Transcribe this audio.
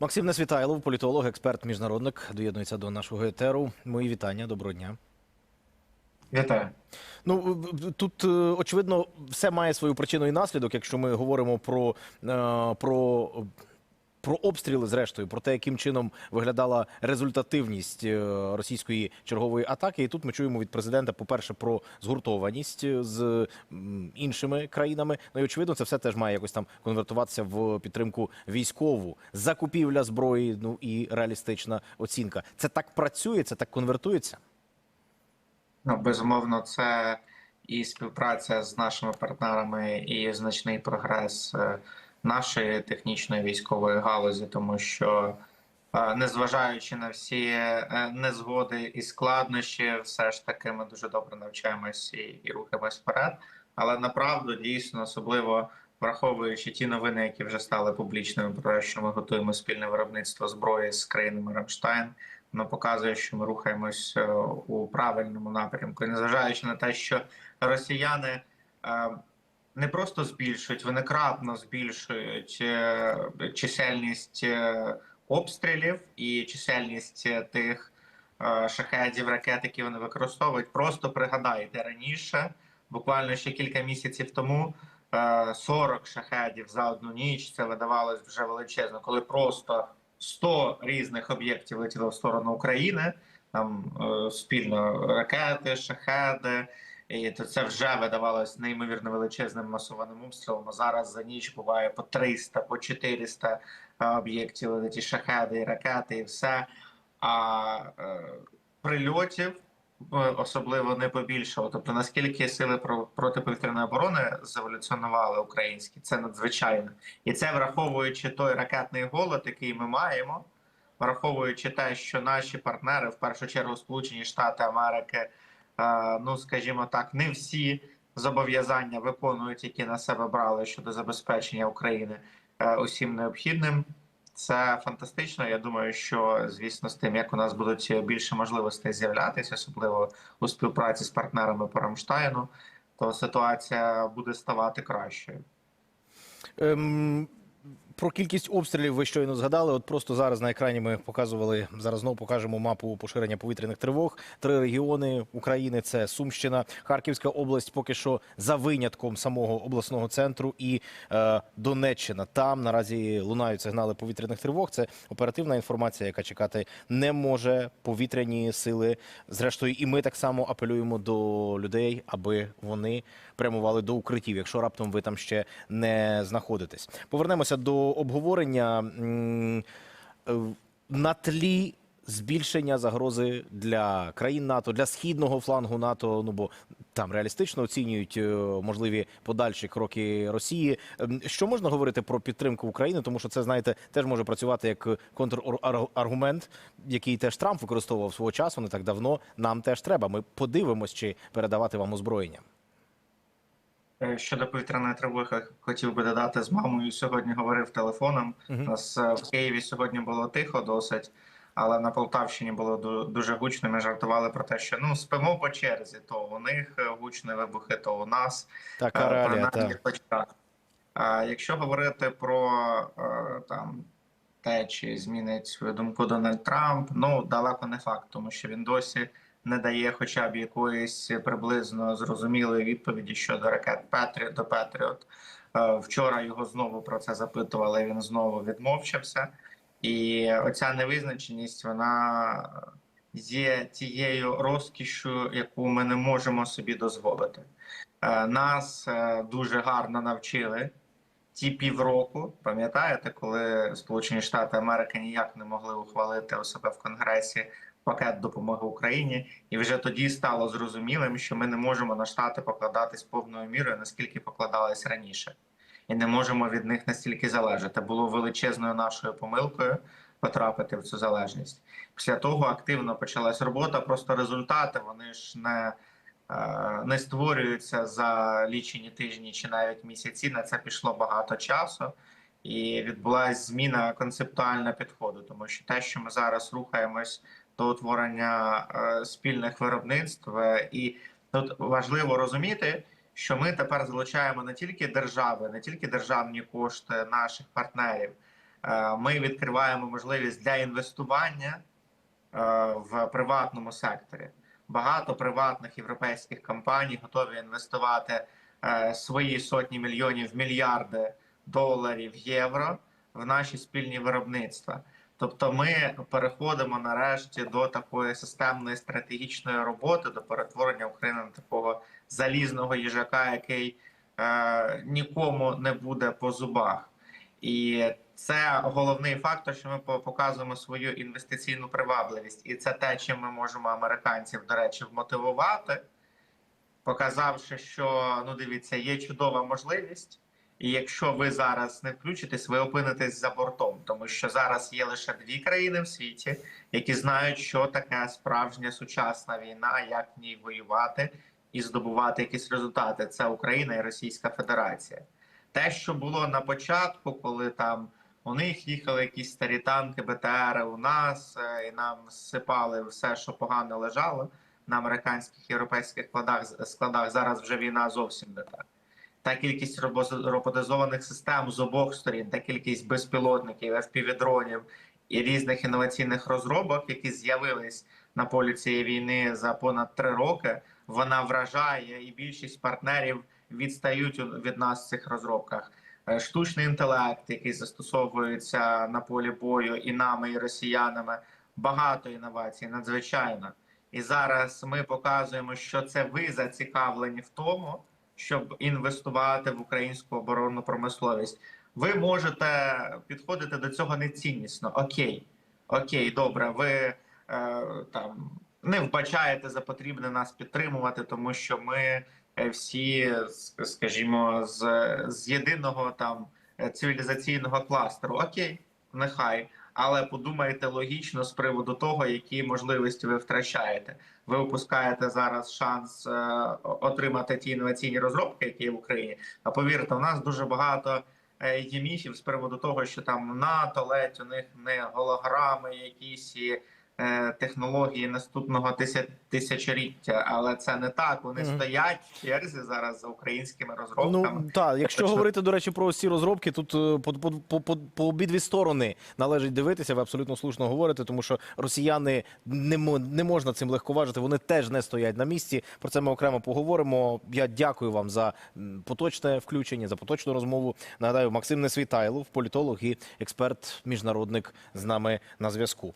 Максим Несвітайлов, політолог, експерт, міжнародник, доєднується до нашого етеру. Мої вітання, доброго дня. Вітаю. Ну тут е, очевидно все має свою причину і наслідок, якщо ми говоримо про, е, про, про обстріли, зрештою, про те, яким чином виглядала результативність е, російської чергової атаки. І тут ми чуємо від президента, по-перше, про згуртованість е, з іншими країнами. Ну і очевидно, це все теж має якось там конвертуватися в підтримку військову, закупівля зброї, ну і реалістична оцінка. Це так працює, це так конвертується. Ну, безумовно, це і співпраця з нашими партнерами, і значний прогрес е, нашої технічної військової галузі, тому що, е, незважаючи на всі е, незгоди і складнощі, все ж таки ми дуже добре навчаємось і, і рухаємось вперед. Але направду дійсно, особливо враховуючи ті новини, які вже стали публічними, про що ми готуємо спільне виробництво зброї з країнами Рамштайн. Воно показує, що ми рухаємось е, у правильному напрямку, і незважаючи на те, що росіяни не просто збільшують, вони кратно збільшують е, чисельність е, обстрілів і чисельність е, тих шахедів, ракет, які вони використовують. Просто пригадайте раніше, буквально ще кілька місяців тому. е, 40 шахедів за одну ніч це видавалось вже величезно, коли просто 100 різних об'єктів летіло в сторону України. Там спільно ракети, шахеди, і то це вже видавалось неймовірно величезним масованим обстрілом. А зараз за ніч буває по 300, по 400 е, об'єктів летять і шахеди, ракети, і все. А е, прильотів е, особливо не побільшало. Тобто, наскільки сили про- протиповітряної оборони заволюціонували українські, це надзвичайно. І це враховуючи той ракетний голод, який ми маємо, враховуючи те, що наші партнери, в першу чергу Сполучені Штати Америки, ну скажімо так, не всі зобов'язання виконують, які на себе брали щодо забезпечення України е, усім необхідним. Це фантастично. Я думаю, що звісно, з тим, як у нас будуть більше можливостей з'являтися, особливо у співпраці з партнерами по Рамштайну, то ситуація буде ставати кращою. Ем, про кількість обстрілів ви щойно згадали. От просто зараз на екрані ми показували зараз знову покажемо мапу поширення повітряних тривог. Три регіони України це Сумщина, Харківська область, поки що за винятком самого обласного центру і е, Донеччина. Там наразі лунають сигнали повітряних тривог. Це оперативна інформація, яка чекати не може. Повітряні сили. Зрештою, і ми так само апелюємо до людей, аби вони прямували до укриттів, якщо раптом ви там ще не знаходитесь. Повернемося до обговорення е, на тлі. Збільшення загрози для країн НАТО, для східного флангу НАТО. Ну бо там реалістично оцінюють е, можливі подальші кроки Росії. Ем, Що можна говорити про підтримку України? Тому що це знаєте теж може працювати як контраргумент, який теж Трамп використовував свого часу не так давно. Нам теж треба. Ми подивимось, чи передавати вам озброєння. Е, Щодо повітряної тривоги, хотів би додати з мамою. Сьогодні говорив телефоном. У нас е, в Києві сьогодні було тихо досить, але на Полтавщині було дуже гучно. Ми жартували про те, що ну спимо по черзі. То у них е, гучні вибухи, то у нас. Така реалія. Так. хоч. А якщо говорити про там те, чи змінить свою думку Дональд Трамп, ну далеко не факт, тому що він досі не дає хоча б якоїсь приблизно зрозумілої відповіді щодо ракет Петріот до Петріот. Е, Вчора його знову про це запитували. Він знову відмовчався, і оця невизначеність вона є тією розкішю, яку ми не можемо собі дозволити. Е, Нас е, дуже гарно навчили ті півроку. Пам'ятаєте, коли Сполучені Штати Америки ніяк не могли ухвалити у себе в Конгресі пакет допомоги Україні, і вже тоді стало зрозумілим, що ми не можемо на штати покладатись повною мірою, наскільки покладались раніше, і не можемо від них настільки залежати. Було величезною нашою помилкою потрапити в цю залежність. Після того активно почалась робота. Просто результати вони ж не. е, Не створюються за лічені тижні чи навіть місяці. На це пішло багато часу, і відбулася зміна концептуальна підходу, тому що те, що ми зараз рухаємось до утворення е, спільних виробництв, е, і тут важливо розуміти, що ми тепер залучаємо не тільки держави, не тільки державні кошти наших партнерів, е, ми відкриваємо можливість для інвестування в приватному секторі. Багато приватних європейських компаній готові інвестувати свої сотні мільйонів, мільярди доларів, євро в наші спільні виробництва. Тобто, ми переходимо нарешті до такої системної стратегічної роботи, до перетворення України на такого залізного їжака, який е, нікому не буде по зубах. І це головний фактор, що ми по- показуємо свою інвестиційну привабливість, і це те, чим ми можемо американців, до речі, вмотивувати, показавши, що ну дивіться, є чудова можливість. І якщо ви зараз не включитесь, ви опинитесь за бортом, тому що зараз є лише дві країни в світі, які знають, що таке справжня сучасна війна, як в ній воювати і здобувати якісь результати. Це Україна і Російська Федерація. Те, що було на початку, коли там у них їхали якісь старі танки, БТР у нас, е, і нам сипали все, що погано лежало на американських європейських складах. складах. Зараз вже війна зовсім не так та кількість робо- роботизованих систем з обох сторін, та кількість безпілотників, FPV-дронів і різних інноваційних розробок, які з'явились на полі цієї війни за понад три роки, вона вражає, і більшість партнерів відстають від нас в цих розробках. Е, Штучний інтелект, який застосовується на полі бою і нами, і росіянами, багато інновацій, надзвичайно. І зараз ми показуємо, що це ви зацікавлені в тому, щоб інвестувати в українську оборонну промисловість. Ви можете підходити до цього неціннісно. Окей, окей, добре. Ви е, там не вбачаєте за потрібне нас підтримувати, тому що ми е, всі, скажімо, з, з єдиного там е, цивілізаційного кластеру. Окей, нехай. Але подумайте логічно з приводу того, які можливості ви втрачаєте. Ви опускаєте зараз шанс е, отримати ті інноваційні розробки, які є в Україні. А повірте, у нас дуже багато е, є міфів з приводу того, що там НАТО ледь у них не голограми, якісь і, технології наступного тися- тисячоліття. Але це не так. Вони Мгм. стоять в черзі зараз за українськими розробками. Ну так, якщо Точно. говорити, до речі, про ці розробки, тут е, по, по, по, по, по обидві сторони належить дивитися. Ви абсолютно слушно говорите, тому що росіяни не, не можна цим легковажити. Вони теж не стоять на місці. Про це ми окремо поговоримо. Я дякую вам за поточне включення, за поточну розмову. Нагадаю, Максим Несвітайлов, політолог і експерт, міжнародник з нами на зв'язку.